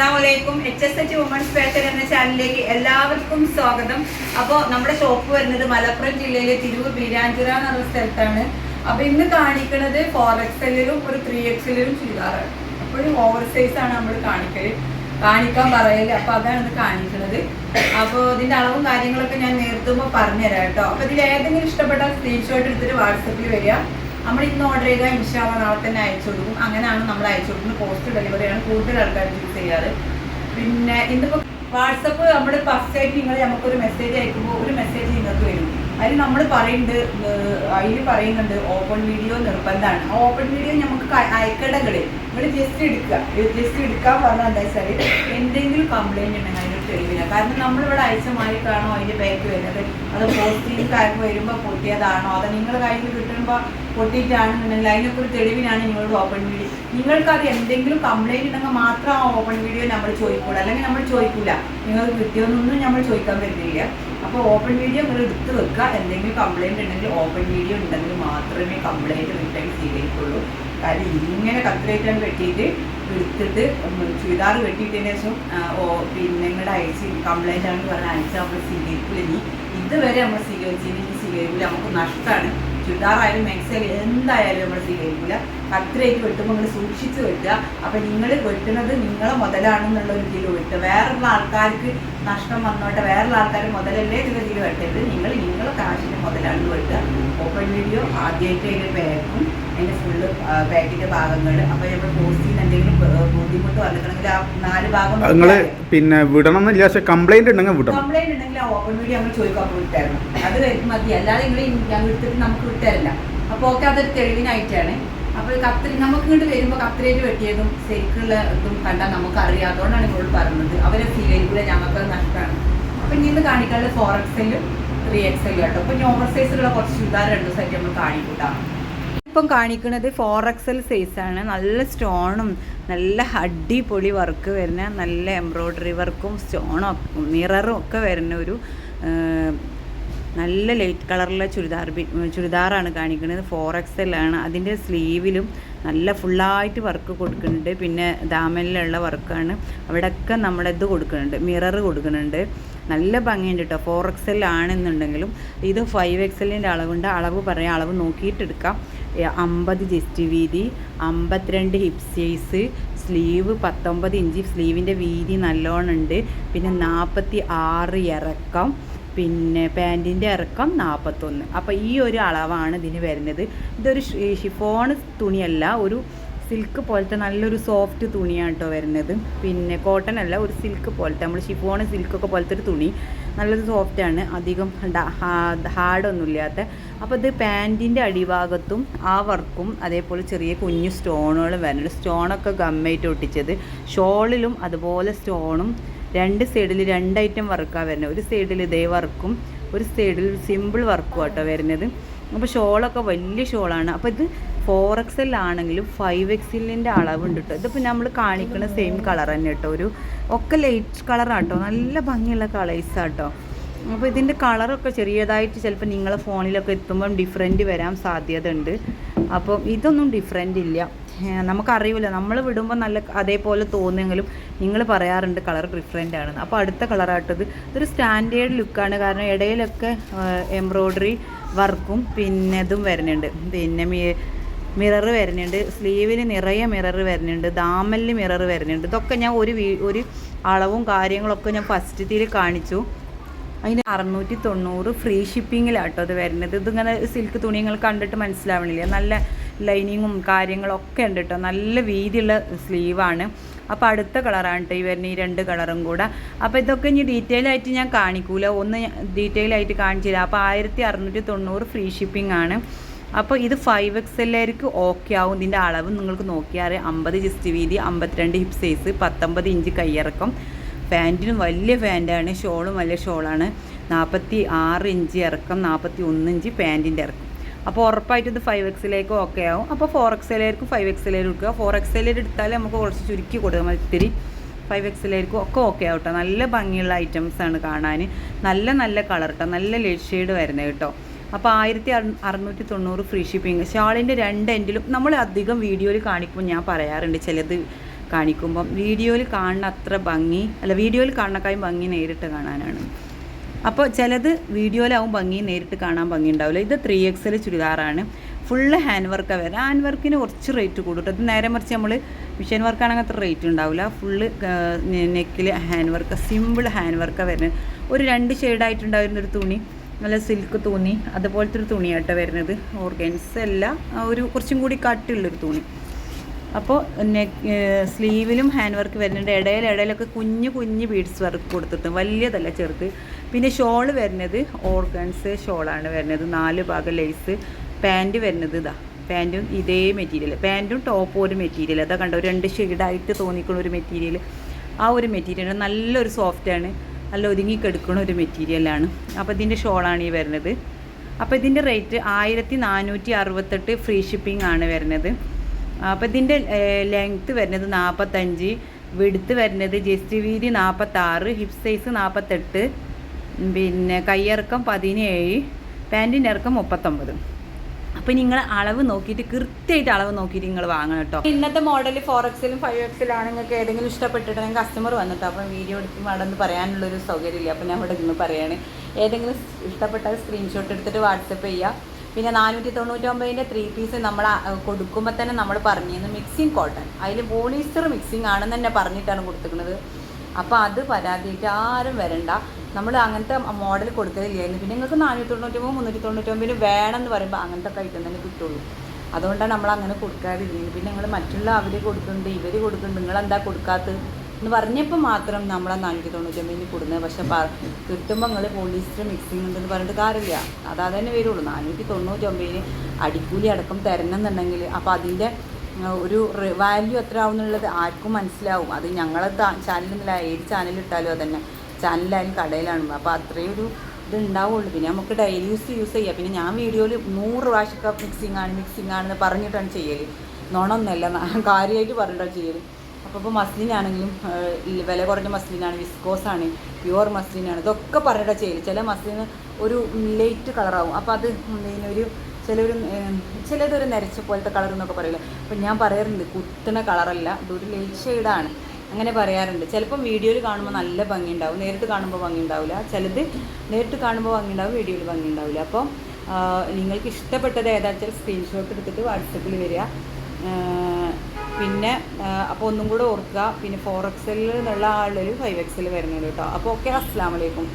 അസ്സാം വലൈക്കും H S H women's fashion എന്ന ചാനലിലേക്ക് എല്ലാവർക്കും സ്വാഗതം. അപ്പോൾ നമ്മുടെ ഷോപ്പ് വരുന്നത് മലപ്പുറം ജില്ലയിലെ തിരൂർ ബീരാഞ്ചിറ എന്ന് പറഞ്ഞ സ്ഥലത്താണ്. അപ്പോൾ ഇന്ന് കാണിക്കുന്നത് ഫോർ എക്സലിലും ഒരു ത്രീ എക്സലിലും ചുരിദാറാണ്. അപ്പോഴും ഓവർ സൈസാണ് നമ്മൾ കാണിക്കൽ. കാണിക്കാൻ പറയൽ. അപ്പോൾ അതാണ് ഇന്ന് കാണിക്കുന്നത് അപ്പോൾ ഇതിന്റെ അളവും കാര്യങ്ങളൊക്കെ ഞാൻ നേരത്തുമ്പോൾ പറഞ്ഞുതരാം കേട്ടോ. അപ്പോൾ ഇതിൽ ഏതെങ്കിലും ഇഷ്ടപ്പെട്ട സ്ക്രീൻഷോട്ട് എടുത്തിട്ട് വാട്സപ്പിൽ വരിക. നമ്മൾ ഇന്ന് ഓർഡർ ചെയ്താൽ ഇൻഷാള്ള നാളെ തന്നെ അയച്ചു കൊടുക്കും. അങ്ങനെയാണ് നമ്മൾ അയച്ചു കൊടുക്കുന്നത്. പോസ്റ്റ് ഡെലിവറിയാണ് കൂടുതൽ ആൾക്കാർ യൂസ് ചെയ്യാറ്. പിന്നെ ഇന്നിപ്പോൾ വാട്സപ്പ് നമ്മൾ ഫസ്റ്റ് ആയിട്ട് നിങ്ങൾ നമുക്കൊരു മെസ്സേജ് അയക്കുമ്പോൾ ഒരു മെസ്സേജ് നിങ്ങൾക്ക് വരും. അതിൽ നമ്മൾ പറയുന്നുണ്ട് അതിൽ പറയുന്നുണ്ട് ഓപ്പൺ വീഡിയോ നിർബന്ധമാണ്. ആ ഓപ്പൺ വീഡിയോ നമുക്ക് അയക്കടകളിൽ നിങ്ങൾ ജസ്റ്റ് എടുക്കുക. ജസ്റ്റ് എടുക്കാൻ പറഞ്ഞാൽ എന്താ വെച്ചാൽ എന്തെങ്കിലും കംപ്ലൈന്റ് ഉണ്ടെങ്കിൽ അതിന് തെളിവില്ല. കാരണം നമ്മളിവിടെ അയച്ച മാറിയിട്ടാണോ അതിന്റെ ബാക്ക് വരുന്നത്? അത് പോസ്റ്റിംഗുകാർക്ക് വരുമ്പോൾ പൊട്ടിയതാണോ? അത് നിങ്ങൾ കയ്യിൽ കിട്ടുമ്പോൾ പൊട്ടിയിട്ടാണെന്നുണ്ടെങ്കിൽ അതിനൊക്കെ ഒരു തെളിവിനാണ് നിങ്ങളോട് ഓപ്പൺ വീഡിയോ നിങ്ങൾക്കത് എന്തെങ്കിലും കംപ്ലൈന്റ് ഉണ്ടെങ്കിൽ മാത്രം ആ ഓപ്പൺ വീഡിയോ നമ്മൾ ചോദിക്കൂടാ അല്ലെങ്കിൽ നമ്മൾ ചോദിക്കില്ല നിങ്ങൾക്ക് കിട്ടിയോന്നൊന്നും നമ്മൾ ചോദിക്കാൻ പറ്റില്ല അപ്പോൾ ഓപ്പൺ വീഡിയോ നിങ്ങൾ എടുത്ത് വെക്കുക. എന്തെങ്കിലും കംപ്ലൈന്റ് ഉണ്ടെങ്കിൽ ഓപ്പൺ വീഡിയോ ഉണ്ടെങ്കിൽ മാത്രമേ കംപ്ലൈന്റ് റിട്ടേൺ ചെയ്തേക്കുള്ളൂ കാര്യം ഇങ്ങനെ കത്തിലേറ്റാൻ വെട്ടിയിട്ട് എടുത്തിട്ട് ചുരിദാർ വെട്ടിയിട്ടതിന് ശേഷം ഓ പിന്നെ നിങ്ങളുടെ അയച്ച് കംപ്ലൈന്റ് ആണെന്ന് പറഞ്ഞാൽ അയച്ചാൽ നമ്മൾ സ്വീകരിക്കില്ല ഇനി. ഇതുവരെ നമ്മൾ സ്വീകരിച്ചില്ലെങ്കിൽ സ്വീകരിക്കില്ല നമുക്ക് നഷ്ടമാണ്. ചുരിദാറായാലും മാക്സിയായാലും എന്തായാലും നമ്മൾ സ്വീകരിക്കില്ല കത്രയായിട്ട് വെട്ടുമ്പോൾ നിങ്ങൾ സൂക്ഷിച്ച് വെട്ടുക. അപ്പം നിങ്ങൾ വെട്ടുന്നത് നിങ്ങളെ മുതലാണെന്നുള്ള ഒരു ഇതിൽ വെട്ടുക. വേറെയുള്ള ആൾക്കാർക്ക് നഷ്ടം വന്നോട്ടെ. വേറെയുള്ള ആൾക്കാർ മുതലല്ലേ ചില ഇതിൽ വെട്ടരുത്. നിങ്ങൾ നിങ്ങളെ കാശിന് മുതലാണെന്ന് വെട്ടുക. ഓപ്പൺ വീഡിയോ ആദ്യമായിട്ട് അതിന്റെ പാക്കും അതിന്റെ ഫുള്ള് പാക്കിന്റെ ഭാഗങ്ങൾ അപ്പോൾ നമ്മൾ എന്തെങ്കിലും ബുദ്ധിമുട്ട് വന്നിട്ടുണ്ടെങ്കിൽ ആ നാല് ഭാഗം നിങ്ങൾ പിന്നെ വിടണം എന്നില്ല പക്ഷെ കംപ്ലൈന്റ് ഉണ്ടെങ്കിൽ വിടണം. കംപ്ലൈന്റ് ഉണ്ടെങ്കിൽ ആ ഓപ്പൺ വീഡിയോ നമ്മൾ ചോദിക്കാൻ വിട്ടായിരുന്നു? അത് മതി. അല്ലാതെ നിങ്ങൾ ഞങ്ങൾ എടുത്തിട്ട് നമുക്ക് വിട്ടരില്ല അപ്പോൾ ഓക്കെ അതൊരു തെളിവിനായിട്ടാണ്. അപ്പോൾ കത്രി നമുക്ക് ഇങ്ങോട്ട് വരുമ്പോൾ വെട്ടിയതും ശരിക്കുള്ള ഇതും കണ്ടാൽ നമുക്ക് അറിയാം. അതുകൊണ്ടാണ് നിങ്ങളോട് പറയുന്നത് അവരെ ഞങ്ങൾക്ക് നഷ്ടമാണ്. അപ്പം ഇനി കാണിക്കാനുള്ള ഫോർ എക്സലും ത്രീ എക്സലും കേട്ടോ അപ്പോൾ ഇനി ഓവർ സൈസിലുള്ള കുറച്ച് ചുരിദാർ രണ്ട് സൈറ്റ് നമ്മൾ കാണിക്കൂട്ടാം ഇപ്പം കാണിക്കുന്നത് ഫോർ എക്സൽ സൈസാണ് നല്ല സ്റ്റോണും നല്ല അടിപൊളി വർക്ക് വരുന്ന നല്ല എംബ്രോയ്ഡറി വർക്കും സ്റ്റോണും മിററും ഒക്കെ വരുന്ന ഒരു നല്ല ലൈറ്റ് കളറിലെ ചുരിദാർ ചുരിദാറാണ് കാണിക്കുന്നത്. ഫോർ ആണ്. അതിന്റെ സ്ലീവിലും നല്ല ഫുള്ളായിട്ട് വർക്ക് കൊടുക്കുന്നുണ്ട്. പിന്നെ ദാമനിലുള്ള വർക്കാണ്. അവിടെയൊക്കെ നമ്മളിത് കൊടുക്കുന്നുണ്ട്. മിറർ കൊടുക്കുന്നുണ്ട്. നല്ല ഭംഗിയുണ്ട് കേട്ടോ ഫോർ എക്സൽ ആണെന്നുണ്ടെങ്കിലും ഇത് ഫൈവ് എക്സലിന്റെ അളവുണ്ട്. അളവ് പറയാം. അളവ് നോക്കിയിട്ട് എടുക്കാം ഏ, അമ്പത് ജസ്റ്റ് വീതി അമ്പത്തിരണ്ട് ഹിപ്പ് സൈസ് സ്ലീവ് പത്തൊമ്പത് ഇഞ്ച് സ്ലീവിന്റെ വീതി നല്ലോണം ഉണ്ട്. പിന്നെ നാൽപ്പത്തി ആറ് ഇറക്കം പിന്നെ പാന്റിന്റെ ഇറക്കം നാൽപ്പത്തൊന്ന് അപ്പോൾ ഈ ഒരു അളവാണ് ഇതിന് വരുന്നത്. ഇതൊരു ഷിഫോൺ തുണിയല്ല ഒരു സിൽക്ക് പോലത്തെ നല്ലൊരു സോഫ്റ്റ് തുണിയാണ് കേട്ടോ വരുന്നത്. പിന്നെ കോട്ടൺ അല്ല ഒരു സിൽക്ക് പോലത്തെ. നമ്മൾ ഷിഫോൺ സിൽക്കൊക്കെ പോലത്തെ ഒരു തുണി. നല്ലൊരു സോഫ്റ്റാണ് അധികം ഹാർഡൊന്നും ഇല്ലാത്ത. അപ്പോൾ ഇത് പാന്റിന്റെ അടിഭാഗത്തും ആ വർക്കും അതേപോലെ ചെറിയ കുഞ്ഞു സ്റ്റോണുകളും വരുന്നുണ്ട് സ്റ്റോണൊക്കെ ഗമ്മായിട്ട് ഒട്ടിച്ചത്. ഷോളിലും അതുപോലെ സ്റ്റോണും രണ്ട് സൈഡിൽ രണ്ട് ഐറ്റം വർക്കാണ് വരുന്നത്. ഒരു സൈഡിൽ ഇതേ വർക്കും ഒരു സൈഡിൽ സിമ്പിൾ വർക്കും കേട്ടോ വരുന്നത്. അപ്പോൾ ഷോളൊക്കെ വലിയ ഷോളാണ്. അപ്പോൾ ഇത് ഫോർ ആണെങ്കിലും ഫൈവ് എക്സിലിന്റെ അളവുണ്ട് കേട്ടോ ഇതിപ്പോൾ നമ്മൾ കാണിക്കുന്ന സെയിം കളർ തന്നെ കേട്ടോ ഒരു ഒക്കെ ലൈറ്റ് കളറാണ് കേട്ടോ നല്ല ഭംഗിയുള്ള കളേഴ്സാണ് കേട്ടോ അപ്പോൾ ഇതിന്റെ കളറൊക്കെ ചെറിയതായിട്ട് ചിലപ്പോൾ നിങ്ങളെ ഫോണിലൊക്കെ എത്തുമ്പം ഡിഫറെന്റ് വരാൻ സാധ്യത ഉണ്ട് അപ്പോൾ ഇതൊന്നും ഡിഫറെന്റ് ഇല്ല. നമുക്കറിയില്ല. നമ്മൾ വിടുമ്പോൾ നല്ല അതേപോലെ തോന്നുമെങ്കിലും നിങ്ങൾ പറയാറുണ്ട് കളർ ഡിഫറെന്റ് ആണ് അപ്പോൾ അടുത്ത കളറായിട്ടത് ഇതൊരു സ്റ്റാൻഡേർഡ് ലുക്കാണ് കാരണം ഇടയിലൊക്കെ എംബ്രോയ്ഡറി വർക്കും പിന്നെ ഇതും വരുന്നുണ്ട്. പിന്നെ മിറർ വരുന്നുണ്ട്. സ്ലീവിന് നിറയെ മിറർ വരുന്നുണ്ട്. ദാമലിൽ മിറർ വരുന്നുണ്ട്. ഇതൊക്കെ ഞാൻ ഒരു വീ ഒരു അളവും കാര്യങ്ങളൊക്കെ ഞാൻ ഫസ്റ്റത്തിൽ കാണിച്ചു. അതിന് അറുന്നൂറ്റി തൊണ്ണൂറ് ഫ്രീ ഷിപ്പിങ്ങിലാട്ടോ അത് വരുന്നത്. ഇതിങ്ങനെ സിൽക്ക് തുണി നിങ്ങൾ കണ്ടിട്ട് മനസ്സിലാവണില്ല. നല്ല ലൈനിങ്ങും കാര്യങ്ങളൊക്കെ ഉണ്ട് കേട്ടോ നല്ല വീതിയുള്ള സ്ലീവാണ് അപ്പോൾ അടുത്ത കളറാണ് കേട്ടോ ഈ വരുന്ന ഈ രണ്ട് കളറും കൂടെ. അപ്പോൾ ഇതൊക്കെ ഇനി ഡീറ്റെയിൽ ആയിട്ട് ഞാൻ കാണിക്കൂല. ഒന്ന് ഡീറ്റെയിൽ ആയിട്ട് കാണിച്ചില്ല. അപ്പോൾ ആയിരത്തി അറുന്നൂറ്റി തൊണ്ണൂറ് ഫ്രീ ഷിപ്പിംഗ് ആണ് അപ്പോൾ ഇത് ഫൈവ് എക്സ് എല്ലാവർക്ക് ഓക്കെ ആവും. ഇതിന്റെ അളവ് നിങ്ങൾക്ക് നോക്കിയാൽ അമ്പത് ജസ്റ്റ് വീതി അമ്പത്തിരണ്ട് ഹിപ്പ് സൈസ് പത്തൊമ്പത് ഇഞ്ച് കയ്യിറക്കം പാന്റിനും വലിയ പാന്റാണ് ഷോളും വലിയ ഷോളാണ്. നാൽപ്പത്തി ആറ് ഇഞ്ച് ഇറക്കം നാൽപ്പത്തി ഒന്ന് ഇഞ്ച് പാന്റിന്റെ ഇറക്കം. അപ്പോൾ ഉറപ്പായിട്ട് ഇത് ഫൈവ് എക്സിലേക്ക് ഓക്കെ ആവും. അപ്പോൾ ഫോർ എക്സിലായിരിക്കും ഫൈവ് എക്സിലേക്ക് എടുക്കുക. ഫോർ എക്സിലേക്ക് എടുത്താൽ നമുക്ക് കുറച്ച് ചുരുക്കി കൊടുക്കാം. ഇത്തിരി ഫൈവ് എക്സിലായിരിക്കും ഒക്കെ ഓക്കെ ആവും കേട്ടോ നല്ല ഭംഗിയുള്ള ഐറ്റംസ് ആണ് കാണാൻ നല്ല നല്ല കളർ കേട്ടോ നല്ല ലേഡ് ഷെയ്ഡ് വരുന്നത് കേട്ടോ അപ്പോൾ ആയിരത്തി അറുന്നൂറ്റി തൊണ്ണൂറ് ഫ്രീ ഷിപ്പിംഗ് ഷാളിന്റെ രണ്ട് എൻഡിലും നമ്മൾ അധികം വീഡിയോയിൽ കാണിക്കുമ്പോൾ ഞാൻ പറയാറുണ്ട് ചിലത് കാണിക്കുമ്പം. വീഡിയോയിൽ കാണുന്ന അത്ര ഭംഗി അല്ല വീഡിയോയിൽ കാണുന്നക്കായും ഭംഗി നേരിട്ട് കാണാനാണ്. അപ്പോൾ ചിലത് വീഡിയോയിലാവും ഭംഗി നേരിട്ട് കാണാൻ ഭംഗി ഉണ്ടാവില്ല. ഇത് ത്രീ എക്സൽ ചുരിദാറാണ്. ഫുള്ള് ഹാൻഡ് വർക്കാണ് വരുന്നത്. ഹാൻഡ് വർക്കിന് കുറച്ച് റേറ്റ് കൂടും അത് നേരെ മറിച്ച് നമ്മൾ മിഷൻ വർക്കാണെങ്കിൽ അത്ര റേറ്റ് ഉണ്ടാവില്ല. ഫുള്ള് നെക്കിൽ ഹാൻഡ് വർക്ക് സിമ്പിൾ ഹാൻഡ് വർക്കാണ് വരുന്നത്. ഒരു രണ്ട് ഷെയ്ഡായിട്ടുണ്ടായിരുന്നൊരു തുണി നല്ല സിൽക്ക് തുണി അതുപോലത്തെ ഒരു തുണിയാട്ടോ വരുന്നത്. ഓർഗൻസ് അല്ല ഒരു കുറച്ചും കൂടി കട്ടുള്ളൊരു തുണി. അപ്പോൾ നെക്ക് സ്ലീവിലും ഹാൻഡ് വർക്ക് വരുന്നുണ്ട്. ഇടയിൽ ഇടയിലൊക്കെ കുഞ്ഞു കുഞ്ഞു ബീഡ്സ് വർക്ക് കൊടുത്തിട്ട് വലിയതല്ല ചെറുത്. പിന്നെ ഷോൾ വരുന്നത് ഓർഗൻസ് ഷോളാണ് വരുന്നത്. നാല് ഭാഗം ലേസ് പാന്റ് വരുന്നത് ഇതാ. പാന്റും ഇതേ മെറ്റീരിയൽ പാന്റും ടോപ്പും ഒരു മെറ്റീരിയൽ അതാ കണ്ടോ രണ്ട് ഷെയ്ഡായിട്ട് തോന്നിക്കുന്ന ഒരു മെറ്റീരിയൽ ആ ഒരു മെറ്റീരിയൽ നല്ലൊരു സോഫ്റ്റാണ് നല്ല ഒതുങ്ങിക്കെടുക്കുന്ന ഒരു മെറ്റീരിയലാണ് അപ്പോൾ ഇതിന്റെ ഷോളാണ് ഈ വരുന്നത്. അപ്പോൾ ഇതിന്റെ റേറ്റ് ആയിരത്തി നാനൂറ്റി അറുപത്തെട്ട് ഫ്രീ ഷിപ്പിംഗ് ആണ് വരുന്നത്. അപ്പോൾ ഇതിന്റെ ലെങ്ത്ത് വരുന്നത് നാൽപ്പത്തഞ്ച് വിടുത്ത് വരുന്നത് ജസ്റ്റ് വീതി നാൽപ്പത്താറ് ഹിപ്പ് സൈസ് നാൽപ്പത്തെട്ട് പിന്നെ കയ്യിറക്കം പതിനേഴ് പാന്റിന്റെ ഇറക്കം മുപ്പത്തൊമ്പത്. അപ്പോൾ നിങ്ങൾ അളവ് നോക്കിയിട്ട് കൃത്യമായിട്ട് അളവ് നോക്കിയിട്ട് നിങ്ങൾ വാങ്ങണം കേട്ടോ ഇന്നത്തെ മോഡൽ ഫോർ എക്സിലും ഫൈവ് എക്സിലാണ് നിങ്ങൾക്ക് ഏതെങ്കിലും ഇഷ്ടപ്പെട്ടിട്ടുണ്ടെങ്കിൽ കസ്റ്റമർ വന്നിട്ട് അപ്പം വീഡിയോ എടുത്ത് മടന്ന് പറയാനുള്ളൊരു സൗകര്യമില്ല. അപ്പം ഞാൻ ഇവിടെ നിന്ന് പറയാണ്. ഏതെങ്കിലും ഇഷ്ടപ്പെട്ട സ്ക്രീൻഷോട്ട് എടുത്തിട്ട് വാട്സപ്പ് ചെയ്യുക പിന്നെ നാനൂറ്റി തൊണ്ണൂറ്റൊമ്പതിന്റെ ത്രീ പീസ് നമ്മൾ കൊടുക്കുമ്പോൾ തന്നെ നമ്മൾ പറഞ്ഞിരുന്നു മിക്സിങ് കോട്ടൺ അതിൽ പോളിസ്റ്റർ മിക്സിങ് ആണെന്ന് തന്നെ പറഞ്ഞിട്ടാണ് കൊടുത്തിരിക്കുന്നത്. അപ്പോൾ അത് പരാതിയായിട്ട് ആരും വരണ്ട. നമ്മൾ അങ്ങനത്തെ മോഡൽ കൊടുക്കലില്ലായിരുന്നു. പിന്നെ നിങ്ങൾക്ക് നാനൂറ്റി തൊണ്ണൂറ്റൊമ്പത് മുന്നൂറ്റി തൊണ്ണൂറ്റൊമ്പതിന് വേണമെന്ന് പറയുമ്പോൾ അങ്ങനത്തെ ഐറ്റം തന്നെ കിട്ടുള്ളൂ. അതുകൊണ്ടാണ് നമ്മൾ അങ്ങനെ കൊടുക്കാതിരുന്നത് പിന്നെ നിങ്ങൾ മറ്റുള്ള അവർ കൊടുക്കുന്നുണ്ട് ഇവർ കൊടുക്കുന്നുണ്ട് നിങ്ങളെന്താ കൊടുക്കാത്തത്? എന്ന് പറഞ്ഞപ്പോൾ മാത്രം നമ്മളെ നാനൂറ്റി തൊണ്ണൂറ്റൊമ്പതിന് കൊടുക്കുന്നത് പക്ഷേ കിട്ടുമ്പോൾ നിങ്ങൾ പോളിസ്റ്റർ മിക്സിങ് ഉണ്ടെന്ന് പറഞ്ഞിട്ട് കാര്യമില്ല. അതാ തന്നെ വരുള്ളൂ. നാനൂറ്റി തൊണ്ണൂറ്റൊമ്പതിന് അടിക്കൂലി അടക്കം തരണം എന്നുണ്ടെങ്കിൽ അപ്പോൾ അതിന്റെ ഒരു വാല്യൂ എത്ര ആവുന്നുള്ളത് ആർക്കും മനസ്സിലാവും. അത് ഞങ്ങളെ ചാനലിൽ ഏത് ചാനലിട്ടാലും അതന്നെ. ചാനലായാലും കടയിലാണ്. അപ്പോൾ അത്രയും ഒരു ഇത് ഉണ്ടാവുള്ളൂ പിന്നെ നമുക്ക് ഡെയിലി യൂസ് യൂസ് ചെയ്യാം. പിന്നെ ഞാൻ വീഡിയോയിൽ നൂറ് പ്രാവശ്യമൊക്കെ മിക്സിങ് ആണ് മിക്സിങ് ആണെന്ന് പറഞ്ഞിട്ടാണ് ചെയ്യൽ നോണൊന്നല്ല കാര്യമായിട്ട് പറഞ്ഞിട്ടാണ് ചെയ്യൽ അപ്പോൾ ഇപ്പോൾ മസ്ലിനാണെങ്കിലും വില കുറഞ്ഞ മസ്ലിനാണ് വിസ്കോസാണ് പ്യുവർ മസ്ലിനാണ് ഇതൊക്കെ പറഞ്ഞിട്ടാണ് ചെയ്യൽ ചില മസ്ലിന് ഒരു ലൈറ്റ് കളറാവും അപ്പോൾ അത് ഇതിനൊരു ചിലൊരു ചിലതൊരു നരച്ച പോലത്തെ കളർ എന്നൊക്കെ പറയില്ല? അപ്പം ഞാൻ പറയാറുണ്ട് കുത്തണ കളറല്ല ഇതൊരു ലൈറ്റ് ഷെയ്ഡാണ് അങ്ങനെ പറയാറുണ്ട്. ചിലപ്പം വീഡിയോയിൽ കാണുമ്പോൾ നല്ല ഭംഗി ഉണ്ടാവും നേരിട്ട് കാണുമ്പോൾ ഭംഗി ഉണ്ടാവില്ല ചിലത് നേരിട്ട് കാണുമ്പോൾ ഭംഗി ഉണ്ടാവും വീഡിയോയിൽ ഭംഗി ഉണ്ടാവില്ല അപ്പം നിങ്ങൾക്ക് ഇഷ്ടപ്പെട്ടത് ഏതാച്ചാൽ സ്ക്രീൻഷോട്ട് എടുത്തിട്ട് വാട്സപ്പിൽ വരിക. പിന്നെ അപ്പോൾ ഒന്നും കൂടെ ഓർക്കുക. പിന്നെ ഫോർ എക്സലിൽ നിന്നുള്ള ആളൊരു ഫൈവ് എക്സൽ വരുന്നുണ്ട് കേട്ടോ. അപ്പോൾ ഓക്കെ അസ്സാം വലൈക്കും